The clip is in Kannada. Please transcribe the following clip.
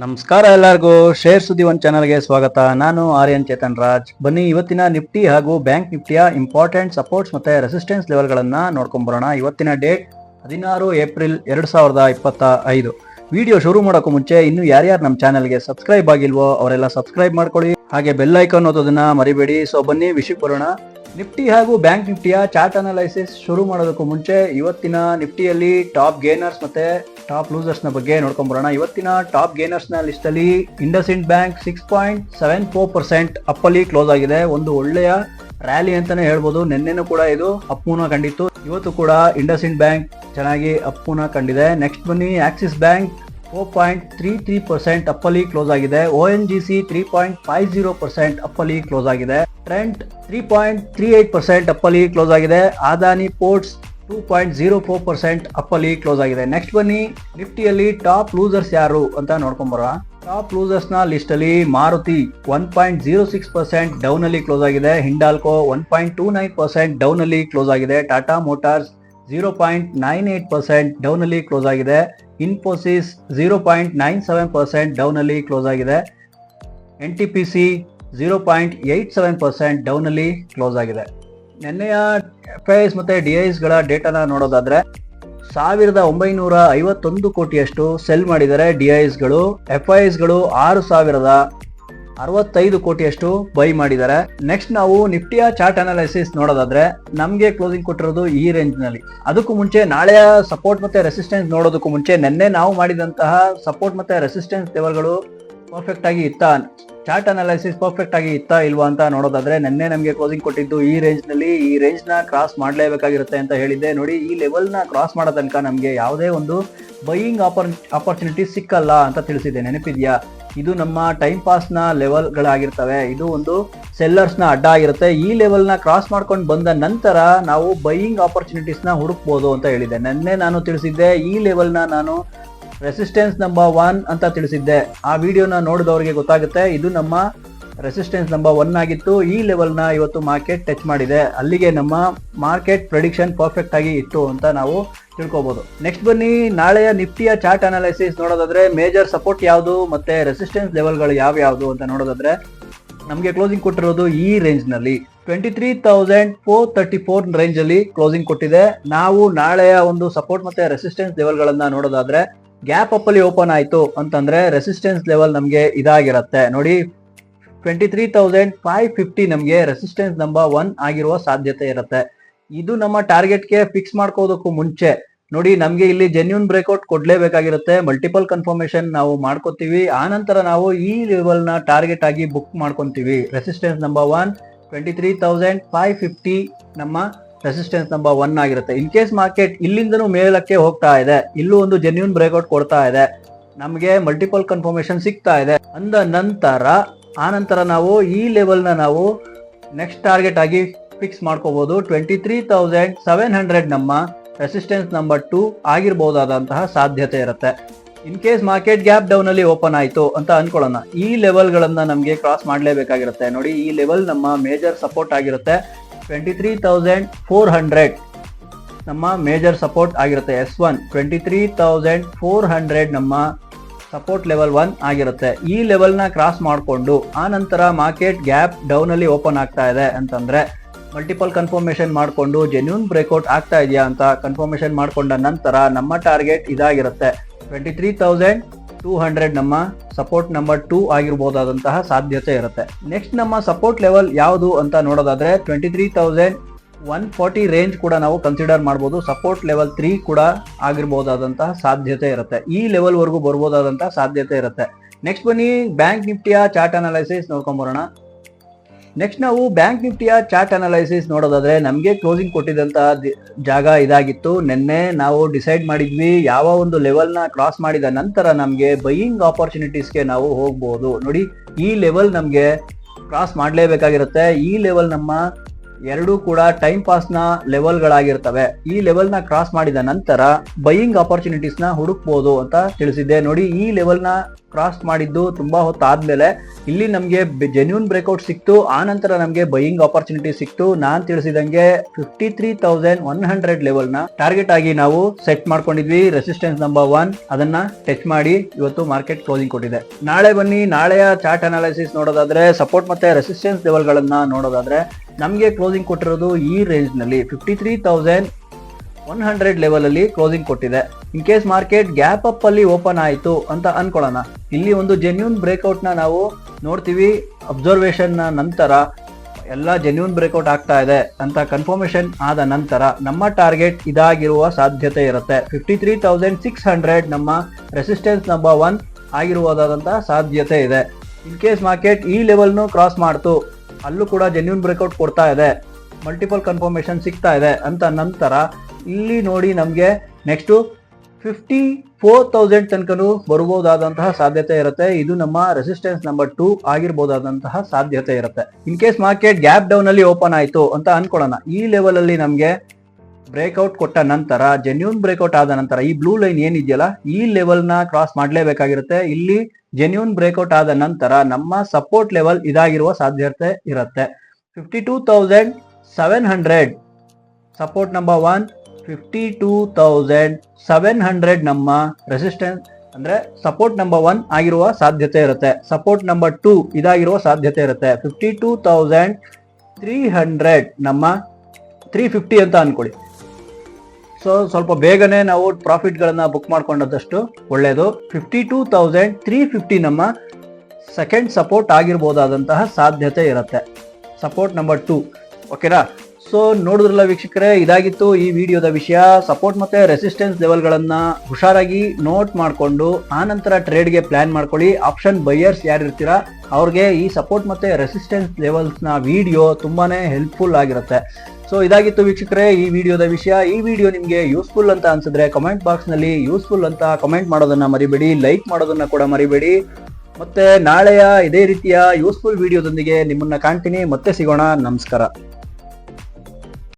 ನಮಸ್ಕಾರ ಎಲ್ಲರಿಗೂ. ಶೇರ್ ಸುದ್ದಿ ಒನ್ ಚಾನಲ್ಗೆ ಸ್ವಾಗತ. ನಾನು ಆರ್ಯನ್ ಚೇತನ್ ರಾಜ್. ಬನ್ನಿ, ಇವತ್ತಿನ ನಿಫ್ಟಿ ಹಾಗೂ ಬ್ಯಾಂಕ್ ನಿಫ್ಟಿಯ ಇಂಪಾರ್ಟೆಂಟ್ ಸಪೋರ್ಟ್ಸ್ ಮತ್ತೆ ರೆಸಿಸ್ಟೆನ್ಸ್ ಲೆವೆಲ್ಗಳನ್ನು ನೋಡ್ಕೊಂಬರೋಣ. ಇವತ್ತಿನ ಡೇಟ್ ಹದಿನಾರು ಏಪ್ರಿಲ್ ಎರಡ್ ಸಾವಿರದ ಇಪ್ಪತ್ತ ಐದು. ವಿಡಿಯೋ ಶುರು ಮಾಡೋಕ್ಕೂ ಮುಂಚೆ ಇನ್ನು ಯಾರ್ಯಾರು ನಮ್ಮ ಚಾನಲ್ಗೆ ಸಬ್ಸ್ಕ್ರೈಬ್ ಆಗಿಲ್ವೋ ಅವರೆಲ್ಲ ಸಬ್ಸ್ಕ್ರೈಬ್ ಮಾಡ್ಕೊಳ್ಳಿ. ಹಾಗೆ ಬೆಲ್ ಐಕಾನ್ ಓದೋದನ್ನ ಮರಿಬೇಡಿ. ಸೊ ಬನ್ನಿ, ವಿಷಯಕ್ಕೆ ಬರೋಣ. ನಿಫ್ಟಿ ಹಾಗೂ ಬ್ಯಾಂಕ್ ನಿಫ್ಟಿಯ ಚಾರ್ಟ್ ಅನಾಲೈಸಿಸ್ ಶುರು ಮಾಡೋದಕ್ಕೂ ಮುಂಚೆ ಇವತ್ತಿನ ನಿಫ್ಟಿಯಲ್ಲಿ ಟಾಪ್ ಗೇನರ್ಸ್ ಮತ್ತೆ ಟಾಪ್ ಲೂಸರ್ಸ್ನ ಬಗ್ಗೆ ನೋಡ್ಕೊಂಬರೋಣ. ಇವತ್ತಿನ ಟಾಪ್ ಗೇನರ್ಸ್ನ ಲಿಸ್ಟ್ ಅಲ್ಲಿ IndusInd bank six point seven four percent ಅಪ್ಪಲ್ಲಿ close ಆಗಿದೆ. ಒಂದು ಒಳ್ಳೆಯ ರ್ಯಾಲಿ ಅಂತಾನೆ ಹೇಳ್ಬೋದು. ನಿನ್ನೆನೂ ಕೂಡ ಇದು ಅಪ್ಪುನ ಕಂಡಿತ್ತು. ಇವತ್ತು ಕೂಡ ಇಂಡಸ್ ಇಂಡ್ ಬ್ಯಾಂಕ್ ಚೆನ್ನಾಗಿ ಅಪ್ಪುನ ಕಂಡಿದೆ. ನೆಕ್ಸ್ಟ್ ಬನ್ನಿ, Axis bank four point three three percent ಅಪ್ಪಲ್ಲಿ close ಆಗಿದೆ. O N G C three point five zero percent ಅಪ್ಪಲ್ಲಿ close ಆಗಿದೆ. Trent three point three eight percent ಅಪ್ಪಲ್ಲಿ close ಆಗಿದೆ. Adani ports two point zero four percent ಅಪ್ಪಲ್ಲಿ close ಆಗಿದೆ. ನೆಕ್ಸ್ಟ್ ಬನ್ನಿ, ನಿಫ್ಟಿಯಲ್ಲಿ ಟಾಪ್ ಲೂಸರ್ಸ್ ಯಾರು ಅಂತ ನೋಡ್ಕೊಂಬರ ಟಾಪ್ ಲೂಸರ್ಸ್ನ ಲಿಸ್ಟ್ ಅಲ್ಲಿ Maruti one point zero six percent down ಅಲ್ಲಿ ಕ್ಲೋಸ್ ಆಗಿದೆ. Hindalco one point two nine percent down ಅಲ್ಲಿ ಕ್ಲೋಸ್ ಆಗಿದೆ. Tata motors zero point nine eight percent down ಅಲ್ಲಿ ಕ್ಲೋಸ್ ಆಗಿದೆ. Infosys zero point nine seven percent down ಅಲ್ಲಿ ಕ್ಲೋಸ್ ಆಗಿದೆ. N T P C zero point eight seven percent down ಅಲ್ಲಿ ಕ್ಲೋಸ್ ಆಗಿದೆ. ನಿನ್ನೆಯ ಎಫ್ ಐ ಎಸ್ ಮತ್ತೆ ಡಿ ಗಳ ಡೇಟಾನ ನೋಡೋದಾದ್ರೆ ಸಾವಿರದ ಒಂಬೈನೂರ ಐವತ್ತೊಂದು ಕೋಟಿಯಷ್ಟು ಸೆಲ್ ಮಾಡಿದರೆ ಡಿ ಗಳು ಎಫ್ ಐ ಗಳು ಆರು ಸಾವಿರದ ಅರವತ್ತೈದು ಕೋಟಿಯಷ್ಟು ಬೈ ಮಾಡಿದ್ದಾರೆ. ನೆಕ್ಸ್ಟ್ ನಾವು ನಿಫ್ಟಿಯ ಚಾರ್ಟ್ ಅನಾಲಿಸಿಸ್ ನೋಡೋದಾದ್ರೆ ನಮಗೆ ಕ್ಲೋಸಿಂಗ್ ಕೊಟ್ಟಿರೋದು ಈ ರೇಂಜ್ನಲ್ಲಿ. ಅದಕ್ಕೂ ಮುಂಚೆ ನಾಳೆಯ ಸಪೋರ್ಟ್ ಮತ್ತೆ ರೆಸಿಸ್ಟೆನ್ಸ್ ನೋಡೋದಕ್ಕೂ ಮುಂಚೆ ನಿನ್ನೆ ನಾವು ಮಾಡಿದಂತಹ ಸಪೋರ್ಟ್ ಮತ್ತೆ ರೆಸಿಸ್ಟೆನ್ಸ್ ಲೆವೆಲ್ಗಳು ಪರ್ಫೆಕ್ಟ್ ಆಗಿ ಇತ್ತ? ಚಾರ್ಟ್ ಅನಾಲಿಸಿಸ್ ಪರ್ಫೆಕ್ಟ್ ಆಗಿ ಇತ್ತ ಇಲ್ವಾ ಅಂತ ನೋಡೋದಾದ್ರೆ ನಿನ್ನೆ ನಮಗೆ ಕ್ಲೋಸಿಂಗ್ ಕೊಟ್ಟಿದ್ದು ಈ ರೇಂಜ್ನಲ್ಲಿ ಈ ರೇಂಜ್ನ ಕ್ರಾಸ್ ಮಾಡಲೇಬೇಕಾಗಿರುತ್ತೆ ಅಂತ ಹೇಳಿದ್ದೆ. ನೋಡಿ, ಈ ಲೆವೆಲ್ನ ಕ್ರಾಸ್ ಮಾಡೋ ತನಕ ನಮಗೆ ಯಾವುದೇ ಒಂದು ಬೈಯಿಂಗ್ ಆಪರ್ ಆಪರ್ಚುನಿಟಿ ಸಿಕ್ಕಲ್ಲ ಅಂತ ತಿಳಿಸಿದೆ. ನೆನಪಿದ್ಯಾ? ಇದು ನಮ್ಮ ಟೈಮ್ ಪಾಸ್ನ ಲೆವೆಲ್ ಗಳಾಗಿರ್ತವೆ. ಇದು ಒಂದು ಸೆಲ್ಲರ್ಸ್ನ ಅಡ್ಡ ಆಗಿರುತ್ತೆ. ಈ ಲೆವೆಲ್ನ ಕ್ರಾಸ್ ಮಾಡ್ಕೊಂಡು ಬಂದ ನಂತರ ನಾವು ಬೈಯಿಂಗ್ನ ಹುಡುಕ್ಬೋದು ಅಂತ ಹೇಳಿದೆ ನಿನ್ನೆ ನಾನು ತಿಳಿಸಿದ್ದೆ ಈ ಲೆವೆಲ್ನ ನಾನು ರೆಸಿಸ್ಟೆನ್ಸ್ ನಂಬರ್ ಒನ್ ಅಂತ ತಿಳಿಸಿದ್ದೆ. ಆ ವಿಡಿಯೋನ ನೋಡಿದವರಿಗೆ ಗೊತ್ತಾಗುತ್ತೆ, ಇದು ನಮ್ಮ ರೆಸಿಸ್ಟೆನ್ಸ್ ನಂಬರ್ ಒನ್ ಆಗಿತ್ತು. ಈ ಲೆವೆಲ್ನ ಇವತ್ತು ಮಾರ್ಕೆಟ್ ಟಚ್ ಮಾಡಿದೆ. ಅಲ್ಲಿಗೆ ನಮ್ಮ ಮಾರ್ಕೆಟ್ ಪ್ರೆಡಿಕ್ಷನ್ ಪರ್ಫೆಕ್ಟ್ ಆಗಿ ಇತ್ತು ಅಂತ ನಾವು ತಿಳ್ಕೊಬೋದು. ನೆಕ್ಸ್ಟ್ ಬನ್ನಿ, ನಾಳೆಯ ನಿಫ್ಟಿಯ ಚಾರ್ಟ್ ಅನಾಲಿಸಿಸ್ ನೋಡೋದಾದ್ರೆ ಮೇಜರ್ ಸಪೋರ್ಟ್ ಯಾವುದು ಮತ್ತೆ ರೆಸಿಸ್ಟೆನ್ಸ್ ಲೆವೆಲ್ಗಳು ಯಾವ್ಯಾವುದು ಅಂತ ನೋಡೋದಾದ್ರೆ ನಮಗೆ ಕ್ಲೋಸಿಂಗ್ ಕೊಟ್ಟಿರೋದು ಈ ರೇಂಜ್ನಲ್ಲಿ twenty three thousand four thirty four ರೇಂಜಲ್ಲಿ ಕ್ಲೋಸಿಂಗ್ ಕೊಟ್ಟಿದೆ. ನಾವು ನಾಳೆಯ ಒಂದು ಸಪೋರ್ಟ್ ಮತ್ತೆ ರೆಸಿಸ್ಟೆನ್ಸ್ ಲೆವೆಲ್ಗಳನ್ನು ನೋಡೋದಾದ್ರೆ ಗ್ಯಾಪ್ ಅಪ್ ಅಲ್ಲಿ ಓಪನ್ ಆಯ್ತು ಅಂತಂದ್ರೆ ರೆಸಿಸ್ಟೆನ್ಸ್ ಲೆವೆಲ್ ನಮಗೆ ಇದಾಗಿರುತ್ತೆ. ನೋಡಿ twenty three thousand five fifty ನಮಗೆ ರೆಸಿಸ್ಟೆನ್ಸ್ ನಂಬರ್ ಒನ್ ಆಗಿರುವ ಸಾಧ್ಯತೆ ಇರುತ್ತೆ. ಇದು ನಮ್ಮ ಟಾರ್ಗೆಟ್ಗೆ ಫಿಕ್ಸ್ ಮಾಡ್ಕೋದಕ್ಕೂ ಮುಂಚೆ, ನೋಡಿ, ನಮಗೆ ಇಲ್ಲಿ ಜೆನ್ಯೂನ್ ಬ್ರೇಕ್ಔಟ್ ಕೊಡ್ಲೇಬೇಕಾಗಿರುತ್ತೆ. ಮಲ್ಟಿಪಲ್ ಕನ್ಫರ್ಮೇಶನ್ ನಾವು ಮಾಡ್ಕೋತೀವಿ. ಆ ನಂತರ ನಾವು ಈ ಲೆವೆಲ್ನ ಟಾರ್ಗೆಟ್ ಆಗಿ ಬುಕ್ ಮಾಡ್ಕೊತೀವಿ. Resistance number one twenty three thousand five fifty ನಮ್ಮ ರೆಸಿಸ್ಟೆನ್ಸ್ ನಂಬರ್ ಒನ್ ಆಗಿರುತ್ತೆ. ಇನ್ ಕೇಸ್ ಮಾರ್ಕೆಟ್ ಇಲ್ಲಿಂದನೂ ಮೇಲಕ್ಕೆ ಹೋಗ್ತಾ ಇದೆ, ಇಲ್ಲೂ ಒಂದು ಜೆನ್ಯೂನ್ ಬ್ರೇಕ್ಔಟ್ ಕೊಡ್ತಾ ಇದೆ, ನಮಗೆ ಮಲ್ಟಿಪಲ್ ಕನ್ಫರ್ಮೇಶನ್ ಸಿಗ್ತಾ ಇದೆ. ಅಂದ ನಂತರ, ಆ ನಂತರ ನಾವು ಈ ಲೆವೆಲ್ನ ನಾವು ನೆಕ್ಸ್ಟ್ ಟಾರ್ಗೆಟ್ ಆಗಿ ಫಿಕ್ಸ್ ಮಾಡ್ಕೋಬಹುದು twenty three thousand seven hundred ನಮ್ಮ ರೆಸಿಸ್ಟೆನ್ಸ್ ನಂಬರ್ ಟು ಆಗಿರ್ಬೋದಾದಂತಹ ಸಾಧ್ಯತೆ ಇರುತ್ತೆ. In case market gap down ಅಲ್ಲಿ ಓಪನ್ ಆಯಿತು ಅಂತ ಅನ್ಕೊಳ್ಳೋಣ. ಈ ಲೆವೆಲ್ ಗಳನ್ನ ನಮಗೆ ಕ್ರಾಸ್ ಮಾಡಲೇಬೇಕಾಗಿರುತ್ತೆ. ನೋಡಿ, ಈ ಲೆವೆಲ್ ನಮ್ಮ ಮೇಜರ್ ಸಪೋರ್ಟ್ ಆಗಿರುತ್ತೆ. Twenty three thousand four hundred ನಮ್ಮ ಮೇಜರ್ ಸಪೋರ್ಟ್ ಆಗಿರುತ್ತೆ S one twenty three thousand four hundred ನಮ್ಮ ಸಪೋರ್ಟ್ ಲೆವೆಲ್ ಒನ್ ಆಗಿರುತ್ತೆ. ಈ ಲೆವೆಲ್ನ ಕ್ರಾಸ್ ಮಾಡಿಕೊಂಡು, ಆ ನಂತರ ಮಾರ್ಕೆಟ್ ಗ್ಯಾಪ್ ಡೌನಲ್ಲಿ ಓಪನ್ ಆಗ್ತಾ ಇದೆ ಅಂತಂದರೆ ಮಲ್ಟಿಪಲ್ ಕನ್ಫರ್ಮೇಷನ್ ಮಾಡಿಕೊಂಡು ಜೆನ್ಯೂನ್ ಬ್ರೇಕ್ಔಟ್ ಆಗ್ತಾ ಇದೆಯಾ ಅಂತ ಕನ್ಫರ್ಮೇಷನ್ ಮಾಡಿಕೊಂಡ ನಂತರ ನಮ್ಮ ಟಾರ್ಗೆಟ್ ಇದಾಗಿರುತ್ತೆ. Twenty three thousand two hundred ನಮ್ಮ ಸಪೋರ್ಟ್ ನಂಬರ್ ಟೂ ಆಗಿರ್ಬೋದಾದಂತಹ ಸಾಧ್ಯತೆ ಇರುತ್ತೆ. ನೆಕ್ಸ್ಟ್ ನಮ್ಮ ಸಪೋರ್ಟ್ ಲೆವೆಲ್ ಯಾವುದು ಅಂತ ನೋಡೋದಾದ್ರೆ twenty three thousand one forty range ಕೂಡ ನಾವು ಕನ್ಸಿಡರ್ ಮಾಡ್ಬೋದು. ಸಪೋರ್ಟ್ ಲೆವೆಲ್ ತ್ರೀ ಕೂಡ ಆಗಿರ್ಬೋದಾದಂತಹ ಸಾಧ್ಯತೆ ಇರುತ್ತೆ. ಈ ಲೆವೆಲ್ವರೆಗೂ ಬರ್ಬೋದಾದಂತಹ ಸಾಧ್ಯತೆ ಇರುತ್ತೆ. ನೆಕ್ಸ್ಟ್ ಬನ್ನಿ ಬ್ಯಾಂಕ್ ನಿಫ್ಟಿಯ ಚಾರ್ಟ್ ಅನಾಲಿಸಿಸ್ ನೋಡ್ಕೊಂಬರೋಣ. ನೆಕ್ಸ್ಟ್ ನಾವು ಬ್ಯಾಂಕ್ ನಿಫ್ಟಿಯ ಚಾರ್ಟ್ ಅನಾಲೈಸಿಸ್ ನೋಡೋದಾದ್ರೆ ನಮಗೆ ಕ್ಲೋಸಿಂಗ್ ಕೊಟ್ಟಿದ್ದಂತಹ ಜಾಗ ಇದಾಗಿತ್ತು. ನಿನ್ನೆ ನಾವು ಡಿಸೈಡ್ ಮಾಡಿದ್ವಿ ಯಾವ ಒಂದು ಲೆವೆಲ್ನ ಕ್ರಾಸ್ ಮಾಡಿದ ನಂತರ ನಮಗೆ ಬೈಯಿಂಗ್ ಆಪರ್ಚುನಿಟೀಸ್ಗೆ ನಾವು ಹೋಗ್ಬೋದು. ನೋಡಿ, ಈ ಲೆವೆಲ್ ನಮಗೆ ಕ್ರಾಸ್ ಮಾಡಲೇಬೇಕಾಗಿರುತ್ತೆ. ಈ ಲೆವೆಲ್ ನಮ್ಮ ಎರಡೂ ಕೂಡ ಟೈಮ್ ಪಾಸ್ನ ಲೆವೆಲ್ ಗಳಾಗಿರ್ತವೆ. ಈ ಲೆವೆಲ್ನ ಕ್ರಾಸ್ ಮಾಡಿದ ನಂತರ ಬೈಯಿಂಗ್ ಅಪರ್ಚುನಿಟೀಸ್ನ ಹುಡುಕ್ಬೋದು ಅಂತ ತಿಳಿಸಿದ್ದೆ. ನೋಡಿ, ಈ ಲೆವೆಲ್ನ ಕ್ರಾಸ್ ಮಾಡಿದ್ದು ತುಂಬಾ ಹೊತ್ತಾದ್ಮೇಲೆ ಇಲ್ಲಿ ನಮಗೆ ಜೆನ್ಯೂನ್ ಬ್ರೇಕ್ಔಟ್ ಸಿಕ್ತು. ಆ ನಂತರ ನಮಗೆ ಬೈಯಿಂಗ್ ಆಪರ್ಚುನಿಟಿ ಸಿಕ್ತು. ನಾನ್ ತಿಳಿಸಿದಂಗೆ fifty three thousand one hundred ಲೆವೆಲ್ನ target ಆಗಿ ನಾವು ಸೆಟ್ ಮಾಡ್ಕೊಂಡಿದ್ವಿ. ರೆಸಿಸ್ಟೆನ್ಸ್ ನಂಬರ್ ಒನ್ ಅದನ್ನ ಟಚ್ ಮಾಡಿ ಇವತ್ತು ಮಾರ್ಕೆಟ್ ಕ್ಲೋಸಿಂಗ್ ಕೊಟ್ಟಿದೆ. ನಾಳೆ ಬನ್ನಿ. ನಾಳೆಯ ಚಾರ್ಟ್ ಅನಾಲಿಸಿಸ್ ನೋಡೋದಾದ್ರೆ ಸಪೋರ್ಟ್ ಮತ್ತೆ ರೆಸಿಸ್ಟೆನ್ಸ್ ಲೆವೆಲ್ ಗಳನ್ನ ನೋಡೋದಾದ್ರೆ ನಮಗೆ ಕ್ಲೋಸಿಂಗ್ ಕೊಟ್ಟಿರೋದು ಈ ರೇಂಜ್ನಲ್ಲಿ fifty three thousand one hundred ಲೆವೆಲಲ್ಲಿ ಕ್ಲೋಸಿಂಗ್ ಕೊಟ್ಟಿದೆ. In case market gap up ಅಲ್ಲಿ ಓಪನ್ ಆಯಿತು ಅಂತ ಅನ್ಕೊಳ್ಳೋಣ. ಇಲ್ಲಿ ಒಂದು ಜೆನ್ಯೂನ್ ಬ್ರೇಕ್ಔಟ್ನ ನಾವು ನೋಡ್ತೀವಿ. ಅಬ್ಸರ್ವೇಷನ್ನ ನಂತರ ಎಲ್ಲ ಜೆನ್ಯೂನ್ ಬ್ರೇಕ್ಔಟ್ ಆಗ್ತಾ ಇದೆ ಅಂತ ಕನ್ಫರ್ಮೇಷನ್ ಆದ ನಂತರ ನಮ್ಮ ಟಾರ್ಗೆಟ್ ಇದಾಗಿರುವ ಸಾಧ್ಯತೆ ಇರುತ್ತೆ. Fifty three thousand six hundred ನಮ್ಮ ರೆಸಿಸ್ಟೆನ್ಸ್ ನಂಬರ್ ಒನ್ ಆಗಿರುವುದಾದಂಥ ಸಾಧ್ಯತೆ ಇದೆ. ಇನ್ ಕೇಸ್ ಮಾರ್ಕೆಟ್ ಈ ಲೆವೆಲ್ನು ಕ್ರಾಸ್ ಮಾಡ್ತು ಅಲ್ಲೂ ಕೂಡ ಜೆನ್ಯೂನ್ ಬ್ರೇಕ್ಔಟ್ ಕೊಡ್ತಾ ಇದೆ. ಮಲ್ಟಿಪಲ್ ಕನ್ಫರ್ಮೇಶನ್ ಸಿಗ್ತಾ ಇದೆ ಅಂತ ನಂತರ ಇಲ್ಲಿ ನೋಡಿ ನಮಗೆ ನೆಕ್ಸ್ಟು ಫಿಫ್ಟಿ ಫೋರ್ ತೌಸಂಡ್ ತನಕನೂ ಬರ್ಬೋದಾದಂತಹ ಸಾಧ್ಯತೆ ಇರುತ್ತೆ. ಇದು ನಮ್ಮ ರೆಸಿಸ್ಟೆನ್ಸ್ ನಂಬರ್ ಟೂ ಆಗಿರ್ಬೋದಾದಂತಹ ಸಾಧ್ಯತೆ ಇರುತ್ತೆ. In case market gap down ಅಲ್ಲಿ ಓಪನ್ ಆಯಿತು ಅಂತ ಅನ್ಕೊಳ್ಳೋಣ. ಈ ಲೆವೆಲ್ ಅಲ್ಲಿ ನಮಗೆ ಬ್ರೇಕ್ಔಟ್ ಕೊಟ್ಟ ನಂತರ ಜೆನ್ಯೂನ್ ಬ್ರೇಕ್ಔಟ್ ಆದ ನಂತರ, ಈ ಬ್ಲೂ ಲೈನ್ ಏನಿದೆಯಲ್ಲ, ಈ ಲೆವೆಲ್ನ ಕ್ರಾಸ್ ಮಾಡಲೇಬೇಕಾಗಿರುತ್ತೆ. ಇಲ್ಲಿ ಜೆನ್ಯೂನ್ ಬ್ರೇಕ್ಔಟ್ ಆದ ನಂತರ, ನಮ್ಮ ಸಪೋರ್ಟ್ ಲೆವೆಲ್ ಇದಾಗಿರುವ ಸಾಧ್ಯತೆ ಇರುತ್ತೆ. Fifty two thousand seven hundred support number one fifty two thousand seven hundred ನಮ್ಮ ರೆಸಿಸ್ಟೆನ್ಸ್ ಅಂದ್ರೆ ಸಪೋರ್ಟ್ ನಂಬರ್ ಒನ್ ಆಗಿರುವ ಸಾಧ್ಯತೆ ಇರುತ್ತೆ. ಸಪೋರ್ಟ್ ನಂಬರ್ ಟೂ ಇದಾಗಿರುವ ಸಾಧ್ಯತೆ ಇರುತ್ತೆ. Fifty two thousand three hundred ನಮ್ಮ ತ್ರೀ ಫಿಫ್ಟಿ ಅಂತ ಅನ್ಕೊಳ್ಳಿ. ಸೊ ಸ್ವಲ್ಪ ಬೇಗನೆ ನಾವು ಪ್ರಾಫಿಟ್ ಗಳನ್ನ ಬುಕ್ ಮಾಡ್ಕೊಂಡದಷ್ಟು ಒಳ್ಳೆಯದು fifty two thousand three fifty ನಮ್ಮ ಸೆಕೆಂಡ್ ಸಪೋರ್ಟ್ ಆಗಿರ್ಬೋದಾದಂತಹ ಸಾಧ್ಯತೆ ಇರುತ್ತೆ. ಸಪೋರ್ಟ್ ನಂಬರ್ ಟೂ ಓಕೆನಾ ಸೊ ನೋಡಿದ್ರಲ್ಲ ವೀಕ್ಷಕರೇ, ಇದಾಗಿತ್ತು ಈ ವಿಡಿಯೋದ ವಿಷಯ. ಸಪೋರ್ಟ್ ಮತ್ತೆ ರೆಸಿಸ್ಟೆನ್ಸ್ ಲೆವೆಲ್ಗಳನ್ನು ಹುಷಾರಾಗಿ ನೋಟ್ ಮಾಡಿಕೊಂಡು, ಆನಂತರ ನಂತರ ಟ್ರೇಡ್ಗೆ ಪ್ಲಾನ್ ಮಾಡ್ಕೊಳ್ಳಿ. ಆಪ್ಷನ್ ಬೈಯರ್ಸ್ ಯಾರು ಇರ್ತೀರಾ ಅವ್ರಿಗೆ ಈ ಸಪೋರ್ಟ್ ಮತ್ತೆ ರೆಸಿಸ್ಟೆನ್ಸ್ ಲೆವೆಲ್ಸ್ನ ವಿಡಿಯೋ ತುಂಬಾನೇ ಹೆಲ್ಪ್ಫುಲ್ ಆಗಿರುತ್ತೆ. ಸೊ ಇದಾಗಿತ್ತು ವೀಕ್ಷಕರೇ, ಈ ವಿಡಿಯೋದ ವಿಷಯ. ಈ ವಿಡಿಯೋ ನಿಮಗೆ ಯೂಸ್ಫುಲ್ ಅಂತ ಅನ್ಸಿದ್ರೆ ಕಮೆಂಟ್ ಬಾಕ್ಸ್ನಲ್ಲಿ ಯೂಸ್ಫುಲ್ ಅಂತ ಕಮೆಂಟ್ ಮಾಡೋದನ್ನ ಮರಿಬೇಡಿ ಲೈಕ್ ಮಾಡೋದನ್ನ ಕೂಡ ಮರಿಬೇಡಿ. ಮತ್ತೆ ನಾಳೆಯ ಇದೇ ರೀತಿಯ ಯೂಸ್ಫುಲ್ ವಿಡಿಯೋದೊಂದಿಗೆ ನಿಮ್ಮನ್ನ ಕಾಣ್ತೀನಿ. ಮತ್ತೆ ಸಿಗೋಣ. ನಮಸ್ಕಾರ.